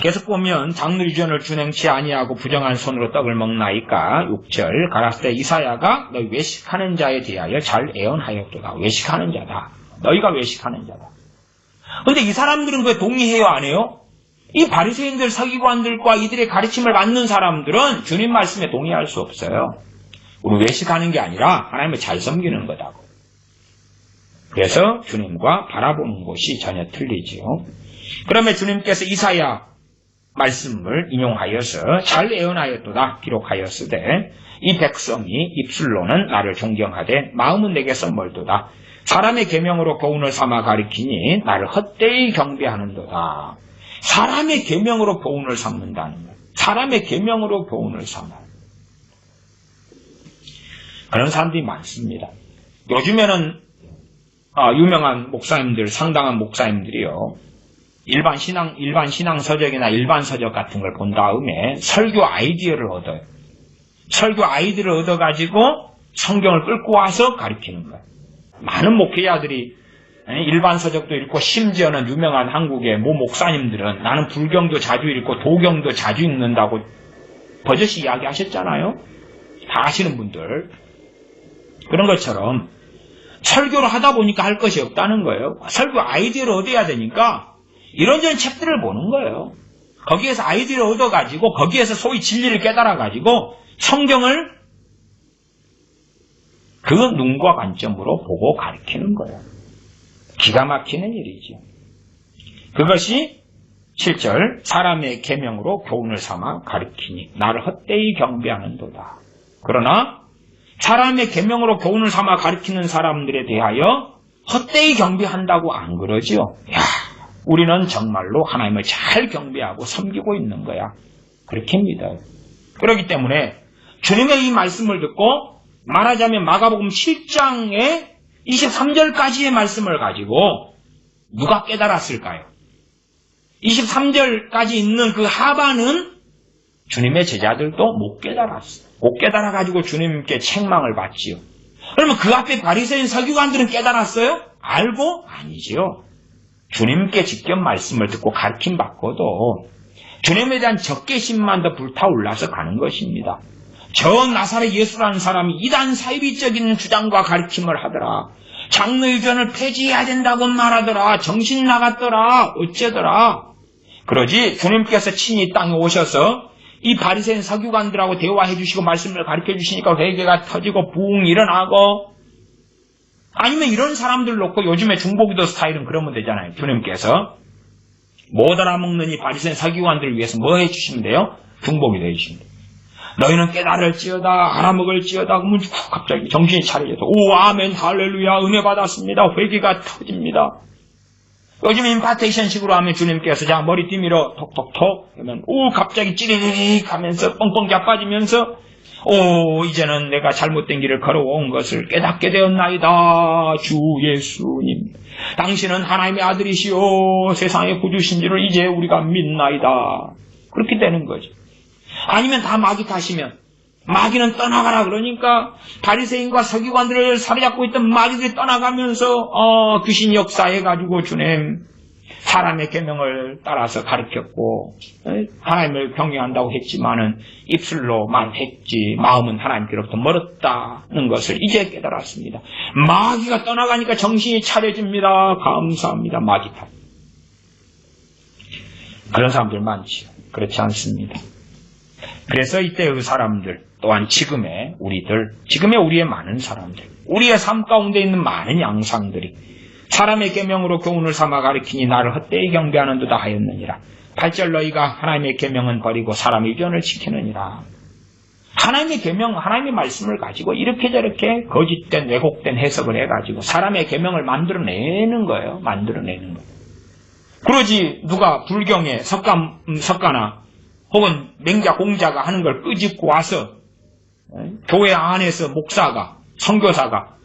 계속 보면 장로 유전을 준행치 아니하고 부정한 손으로 떡을 먹나이까 6절 가라스 때 이사야가 너희 외식하는 자에 대하여 잘 애언하였도다. 외식하는 자다. 너희가 외식하는 자다. 근데 이 사람들은 왜 동의해요 안 해요? 이 바리새인들 서기관들과 이들의 가르침을 받는 사람들은 주님 말씀에 동의할 수 없어요. 우리 외식하는 게 아니라 하나님을 잘 섬기는 거다고. 그래서 주님과 바라보는 곳이 전혀 틀리지요. 그러면 주님께서 이사야 말씀을 인용하여서 잘 애언하였도다 기록하였으되 이 백성이 입술로는 나를 존경하되 마음은 내게서 멀도다. 사람의 계명으로 교훈을 삼아 가리키니 나를 헛되이 경배하는도다. 사람의 계명으로 교훈을 삼는다는 거예요. 사람의 계명으로 교훈을 삼아. 그런 사람들이 많습니다. 요즘에는 아, 유명한 목사님들, 상당한 목사님들이요. 일반 신앙, 일반 신앙 서적이나 일반 서적 같은 걸 본 다음에 설교 아이디어를 얻어요. 설교 아이디어를 얻어가지고 성경을 끌고 와서 가르치는 거예요. 많은 목회자들이 일반 서적도 읽고 심지어는 유명한 한국의 모 목사님들은 나는 불경도 자주 읽고 도경도 자주 읽는다고 버젓이 이야기하셨잖아요. 다 아시는 분들. 그런 것처럼 설교를 하다 보니까 할 것이 없다는 거예요. 설교 아이디어를 얻어야 되니까 이런저런 책들을 보는 거예요. 거기에서 아이디어를 얻어가지고 거기에서 소위 진리를 깨달아가지고 성경을 그 눈과 관점으로 보고 가르치는 거예요. 기가 막히는 일이죠. 그것이 7절 사람의 계명으로 교훈을 삼아 가르치니 나를 헛되이 경배하는 도다. 그러나 사람의 계명으로 교훈을 삼아 가르치는 사람들에 대하여 헛되이 경배한다고 안 그러지요. 야, 우리는 정말로 하나님을 잘 경배하고 섬기고 있는 거야. 그렇게 믿어요. 그렇기 때문에 주님의 이 말씀을 듣고 말하자면 마가복음 7장의 23절까지의 말씀을 가지고 누가 깨달았을까요? 23절까지 있는 그 하반은 주님의 제자들도 못 깨달았어요. 못 깨달아 가지고 주님께 책망을 받지요. 그러면 그 앞에 바리새인 서기관들은 깨달았어요? 알고? 아니지요. 주님께 직접 말씀을 듣고 가르침 받고도 주님에 대한 적개심만 더 불타올라서 가는 것입니다. 저 나사렛 예수라는 사람이 이단 사이비적인 주장과 가르침을 하더라. 장로유전을 폐지해야 된다고 말하더라. 정신 나갔더라. 어쩌더라. 그러지 주님께서 친히 땅에 오셔서 이 바리새인 서기관들하고 대화해 주시고 말씀을 가르쳐 주시니까 회개가 터지고 부흥 일어나고 아니면 이런 사람들 놓고 요즘에 중보기도 스타일은 그러면 되잖아요. 주님께서 못 알아먹는 이 바리새인 서기관들을 위해서 뭐 해주시면 돼요? 중보기도 해주시면 돼요. 너희는 깨달을지어다 알아먹을지어다 그러면 갑자기 정신이 차려져서 오 아멘 할렐루야 은혜 받았습니다 회개가 터집니다 요즘 임파테이션 식으로 하면 주님께서 자 머리띠 밀어 톡톡톡 그러면 오 갑자기 찌리릭 하면서 뻥뻥 자빠지면서 오 이제는 내가 잘못된 길을 걸어온 것을 깨닫게 되었나이다 주 예수님. 당신은 하나님의 아들이시오. 세상의 구주신 줄을 이제 우리가 믿나이다. 그렇게 되는 거죠. 아니면 다 마귀 탓이면 마귀는 떠나가라 그러니까 바리새인과 서기관들을 사로잡고 있던 마귀들이 떠나가면서 어, 귀신 역사해 가지고 주님 사람의 계명을 따라서 가르쳤고 하나님을 경외한다고 했지만은 입술로만 했지 마음은 하나님께로부터 멀었다는 것을 이제 깨달았습니다. 마귀가 떠나가니까 정신이 차려집니다. 감사합니다. 마귀 탓. 그런 사람들 많지요. 그렇지 않습니다. 그래서 이때 그 사람들 또한 지금의 우리들, 지금의 우리의 많은 사람들, 우리의 삶 가운데 있는 많은 양상들이 사람의 계명으로 교훈을 삼아 가리키니 나를 헛되이 경배하는 듯다 하였느니라. 8절 너희가 하나님의 계명은 버리고 사람의 의견을 지키느니라. 하나님의 계명, 하나님의 말씀을 가지고 이렇게 저렇게 거짓된 왜곡된 해석을 해가지고 사람의 계명을 만들어내는 거예요. 만들어내는 거예요. 그러지 누가 불경에 석가, 석가나 혹은 맹자 공자가 하는 걸 끄집고 와서 교회 안에서 목사가 선교사가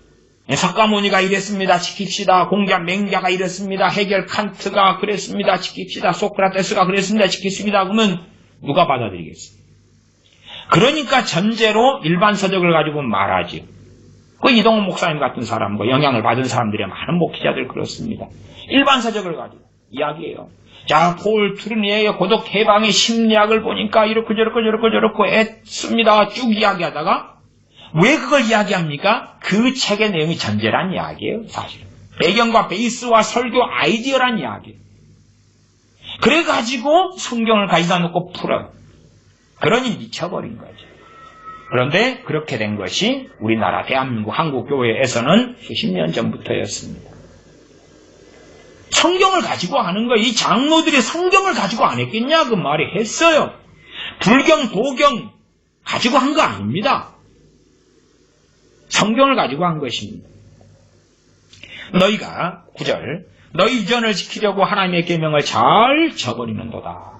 석가모니가 이랬습니다. 지킵시다. 공자 맹자가 이랬습니다. 해결 칸트가 그랬습니다. 지킵시다. 소크라테스가 그랬습니다. 지킵시다. 그러면 누가 받아들이겠어요? 그러니까 전제로 일반 서적을 가지고 말하지. 그 이동훈 목사님 같은 사람과 영향을 받은 사람들의 많은 목회자들 그렇습니다. 일반 서적을 가지고 이야기예요. 자, 폴 투르니에의 고독 해방의 심리학을 보니까 이렇게 저렇게 저렇게 저렇게 했습니다. 쭉 이야기하다가 왜 그걸 이야기합니까? 그 책의 내용이 전제란 이야기예요, 사실은. 배경과 베이스와 설교 아이디어란 이야기예요. 그래가지고 성경을 가져다 놓고 풀어요. 그러니 미쳐버린 거죠. 그런데 그렇게 된 것이 우리나라 대한민국 한국교회에서는 수십 년 전부터였습니다. 성경을 가지고 하는 거, 이 장로들이 성경을 가지고 안 했겠냐? 그 말이 했어요. 불경, 도경 가지고 한 거 아닙니다. 성경을 가지고 한 것입니다. 너희가 구절 너희 유전을 지키려고 하나님의 계명을 잘 저버리는도다.